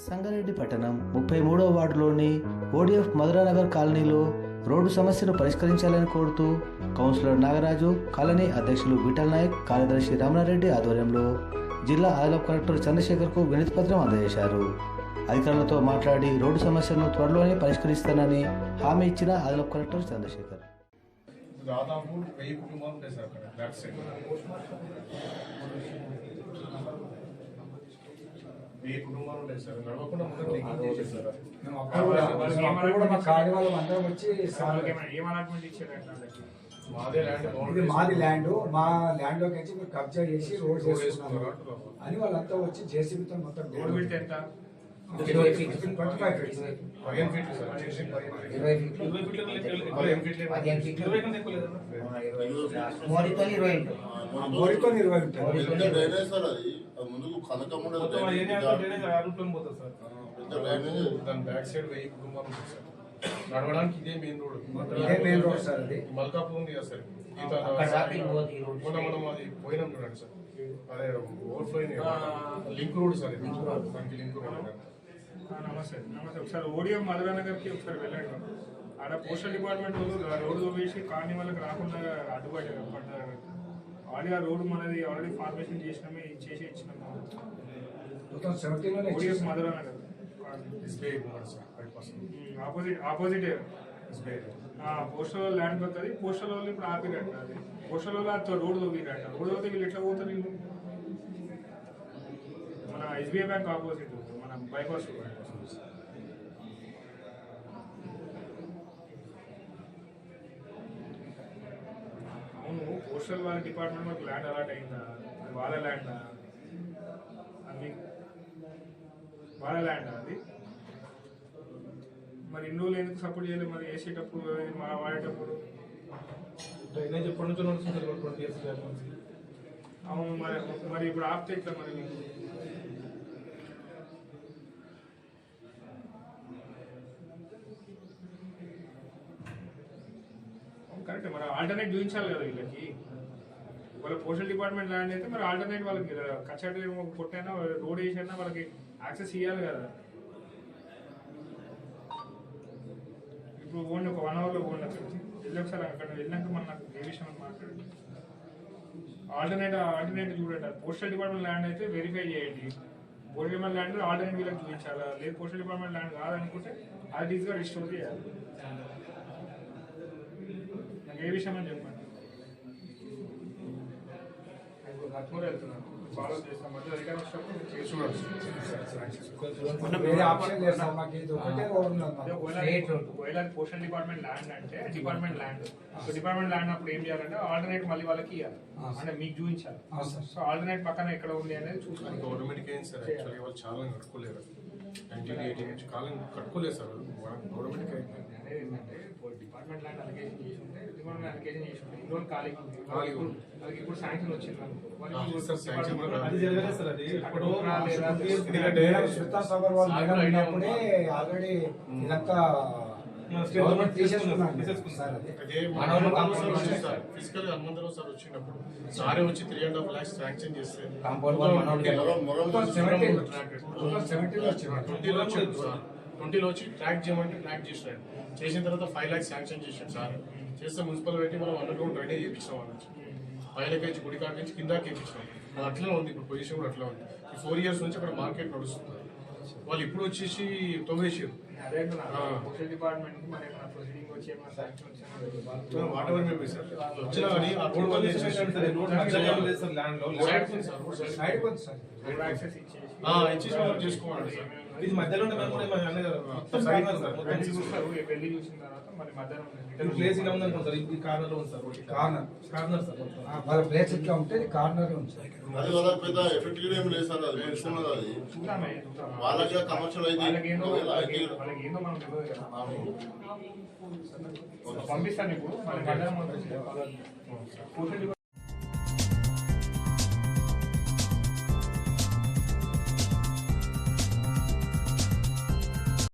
సంగారెడ్డి పట్టణం ముప్పై మూడవ వార్డులోని ఓడిఎఫ్ మధురానగర్ కాలనీలో రోడ్డు సమస్యను పరిష్కరించాలని కోరుతూ కౌన్సిలర్ నాగరాజు కాలనీ అధ్యక్షులు విఠల్ నాయక్ కార్యదర్శి రామనారెడ్డి ఆధ్వర్యంలో జిల్లా అదనపు కలెక్టర్ చంద్రశేఖర్కు వినతి పత్రం అందజేశారు. అధికారులతో మాట్లాడి రోడ్డు సమస్యను త్వరలోనే పరిష్కరిస్తానని హామీ ఇచ్చిన అదనపు కలెక్టర్ చంద్రశేఖర్. దాదాపు వెయ్యి కుటుంబాలు ఉంటాయి సార్ అక్కడ బ్యాక్ సైడ్ వెయ్యి కుటుంబాలు ఉంటాయి సార్ నడవకుండా ముందు లీకింగ్ చేసేసారు మేము అప్పుడు కూడా అప్పుడు కూడా మా కాడి వాళ్ళు అందరం వచ్చి సార్ వాళ్ళకి మాదే ల్యాండ్ ఇది మాది ల్యాండ్ మా ల్యాండ్లోకి వచ్చి మీరు కబ్జా చేసి రోడ్ చేసుకున్నారు. అని వాళ్ళంతా వచ్చి జేసీబీతో మొత్తం రోడ్ విడ్త్ ఎంత ట్వంటీ ఫైవ్ ఫీట్స్ పదిహేను ఫీట్లు ఫీట్లు. ఇరవై ఫీట్లు పదిహేను ఫీట్లు పదిహేను ఫీట్లు ఆ, ఇరవై. ఇరవై ఉంటుంది. మోరితో ఇరవై ఉంటుంది. ముందుకు కనకం ఉండదు. డ్రైనేజ్ పెద్ద డ్రైనేజ్. దాని బ్యాక్ సైడ్ వెయ్యి కుటుంబాలు నడవడానికి ఇదే మెయిన్ రోడ్ ఇదే main road సార్ అది. మల్కాపూర్ ఉంది కదా సార్. రోడ్ మొన్న మనం అది పోయినాం చూడండి సార్. అదే ఓవర్ఫ్లో లింక్ రోడ్ సార్ ఇది. దానికి లింక్ రోడ్ నమస్తే నమస్తే ఒకసారి ఓడిఎం మధురానగర్కి ఒకసారి వెళ్ళండి ఆడ పోస్టల్ డిపార్ట్మెంట్ వాళ్ళు రోడ్డు వేసి కాలనీ వాళ్ళకి రాకుండా అడ్డుపడ్డారు పడ్డారు. ఆల్రెడీ ఆ రోడ్డు మనది ఆల్రెడీ ఫార్మేషన్ చేసినామే చేసి ఇచ్చినాము ODF. Madhuranagar. Opposite opposite. Postal land వస్తుంది పోస్టల్ వాళ్ళు ఇప్పుడు ఆపిరట అది. పోస్టల్ వాళ్ళు రోడ్డు తవ్విరట రోడ్డు తవ్వితే వీళ్ళు ఎట్లా పోతారు మన ఎస్బీఐ బ్యాంక్ ఆపోజిట్. బైపాస్ అవును పోస్టల్ వాళ్ళ డిపార్ట్మెంట్ మనకు ల్యాండ్ అలాట్ అయిందా? వాళ్ళ ల్యాండా అది వాళ్ళ ల్యాండా అది? మరి ఇన్ని రోజులు ఎందుకు సపోర్ట్ చేయలేదు? మరి వేసేటప్పుడు మా వాడేటప్పుడు? డ్రైనేజ్ ఎప్పటి నుంచో నడుస్తుంది ట్వంటీ ఇయర్స్ అవును మరి మరి ఇప్పుడు ఆపితే ఇట్లా మరి మీకు కరెక్ట్ మరి ఆల్టర్నేట్ చూపించాలి కదా వీళ్ళకి. వాళ్ళ పోస్టల్ డిపార్ట్మెంట్ ల్యాండ్ అయితే మరి ఆల్టర్నేట్ వాళ్ళకి కచ్చడి కొట్టైనా రోడ్ వేసైనా వాళ్ళకి యాక్సెస్ ఇవ్వాలి కదా. ఇప్పుడు ఓన్లీ ఒక వన్ అవర్లో ఓన్లీ అక్కడికి. వెళ్ళి ఒకసారి అక్కడ వెళ్ళినాక మన నాకు ఏ విషయం అని మాట్లాడండి. ఆల్టర్నేట్ ఆల్టర్నేట్ చూడండి. పోస్టల్ డిపార్ట్మెంట్ ల్యాండ్ అయితే వెరిఫై చేయండి. పోస్టల్ డిపార్ట్మెంట్ ల్యాండ్ ఆల్టర్నేట్ వీళ్ళకి చూపించాలా? లేదు పోస్టల్ డిపార్ట్మెంట్ ల్యాండ్ కాదనుకుంటే అది ఈజీగా రిస్టోర్ చేయాలి. ఏ విషయం అని చెప్పండి పోస్టల్ డిపార్ట్మెంట్ ల్యాండ్ అంటే department land. So department land అప్పుడు ఏం చేయాలంటే ఆల్టర్నేట్ మళ్ళీ వాళ్ళకి ఇవ్వాలి అంటే మీకు చూపించాలి. సో ఆల్టర్నేట్ పక్కన ఎక్కడ ఉంది అనేది యాక్చువల్లీ వాళ్ళు చాలా కట్టుకోలేరు నైన్టీన్ ఎయిటీ నుంచి కాలం కట్టుకోలేదు సార్. అనేది ఏంటంటే డిపార్ట్మెంట్ ల్యాండ్ అలిగేషన్ చేసి ఉంటే డిపార్ట్మెంట్ అలిగేషన్ చేసి ఉంటే ఇన్ని రోజులు ఖాళీ ఉంది. ఖాళీ ఉంది. వాళ్ళకి ఇప్పుడు శాంక్షన్ వచ్చింది సార్, శాంక్షన్ అది జరగలేదు సార్ అది. ఇప్పుడు? ఎందుకంటే శ్వేతా వాళ్ళు ఆల్రెడీ ఇదంతా ఫిజికల్ హనుమంతరావు సార్ వచ్చినప్పుడు సారే వచ్చి three and half lakhs sanction చేస్తే ట్వంటీలో వచ్చి ట్రాక్ చేయమంటే ట్రాక్ చేసినాడు చేసిన తర్వాత ఫైవ్ లాక్స్ శాంక్షన్ చేసాడు సార్. చేస్తే మున్సిపల్ పెట్టి మనం అండర్ గ్రౌండ్ డ్రైనేజ్ చేయించినాం వాళ్ళ నుంచి పైలకి వచ్చి గుడి కాడ నుంచి కిందకి వేయించినాం అది అట్లనే ఉంది. ఇప్పుడు పొజిషన్ కూడా అట్లా ఉంది. ఈ ఫోర్ ఇయర్స్ నుంచి అక్కడ మార్కెట్ నడుస్తుంది. వాళ్ళు ఇప్పుడు వచ్చేసి తొవ్వేసారు వాట్ ఎవర్ సార్ వచ్చినా కానీ ఆ రోడ్ సార్, రోడ్ లేదు సార్ ల్యాండ్లో సైడ్ ఉంది సార్ రోడ్ సైడ్ సైడ్ కొంచెం సార్ రోడ్ యాక్సెస్ ఇచ్చేసి ఆ, ఇచ్చేసి వాళ్ళు చేసుకోవాలి సార్ ఇది మధ్యలో ఉంటే మేము కూడా మన అన్నగారు మొత్తం సైడ్ కార్నర్ సార్ మొత్తం వెళ్ళి చూస్తారు. వెళ్ళి చూసిన తర్వాత మరి మధ్యాహ్నం ఇక్కడ ప్లేస్ ఇలా ఉందనుకో సార్ కార్నర్లో ఉంది సార్ కార్నర్ కార్నర్ సార్ వాళ్ళ ప్లేస్ ఇట్లా ఉంటే కార్నర్ ఉంది సార్ అది పెద్ద ఎఫెక్ట్ ఏం లేదు సార్. అది మంచిగా ఉన్నది అది. చూద్దామే చూద్దాం. వాళ్ళకి కమర్షియల్ అయితే ఏందో మనం తెలియదు కదా. పంపిస్తాను ఇప్పుడు. పోస్టల్